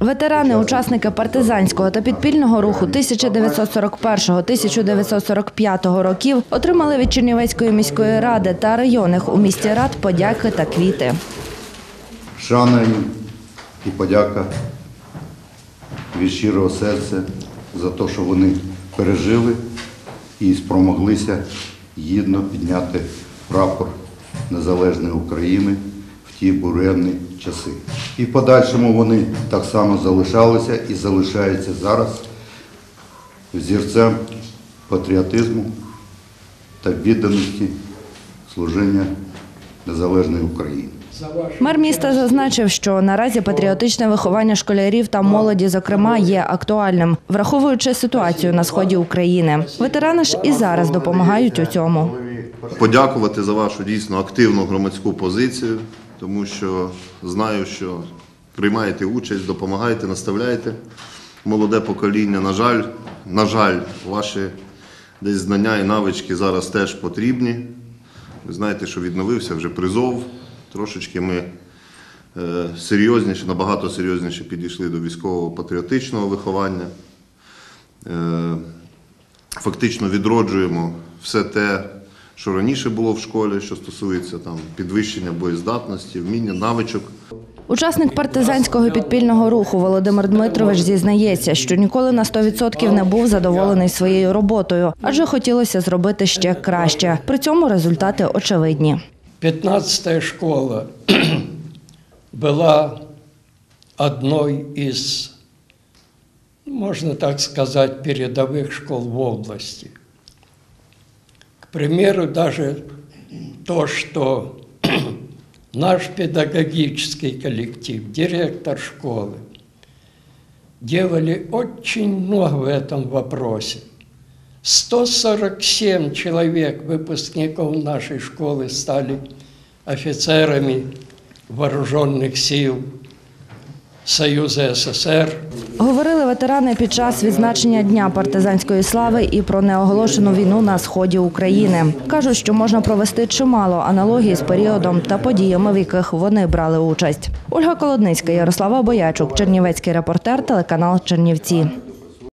Ветерани, учасники партизанського та підпільного руху 1941-1945 років отримали від Чернівецької міської ради та районних у місті рад подяки та квіти. Шана і подяка від щирого серця за те, що вони пережили і спромоглися гідно підняти прапор незалежної України в ті буремні часи. І в подальшому вони так само залишалися і залишаються зараз взірцем патріотизму та відданості служіння незалежної України. Мер міста зазначив, що наразі патріотичне виховання школярів та молоді, зокрема, є актуальним, враховуючи ситуацію на сході України. Ветерани ж і зараз допомагають у цьому. подякувати за вашу дійсно активну громадську позицію, тому що знаю, що приймаєте участь, допомагаєте, наставляєте молоде покоління. На жаль, на жаль, ваші десь знання і навички зараз теж потрібні. Ви знаєте, що відновився вже призов. Трошечки ми е, серйозніше, набагато серйозніше підійшли до військового патріотичного виховання. Е, фактично відроджуємо все те, що раніше було в школі, що стосується там підвищення боєздатності, вміння, навичок. Учасник партизанського підпільного руху Володимир Дмитрович зізнається, що ніколи на 100% не був задоволений своєю роботою, адже хотілося зробити ще краще. При цьому результати очевидні. 15-я школа была одной из, можно так сказать, передовых школ в области. Примеру, даже то, что наш педагогический коллектив, директор школы, делали очень много в этом вопросе. 147 человек, выпускников нашей школы, стали офицерами вооруженных сил Союза СССР. Говорили ветерани під час відзначення Дня партизанської слави і про неоголошену війну на сході України. Кажуть, що можна провести чимало аналогій з періодом та подіями, в яких вони брали участь. Ольга Колодницька, Ярослава Боячук, Чернівецький репортер, телеканал Чернівці.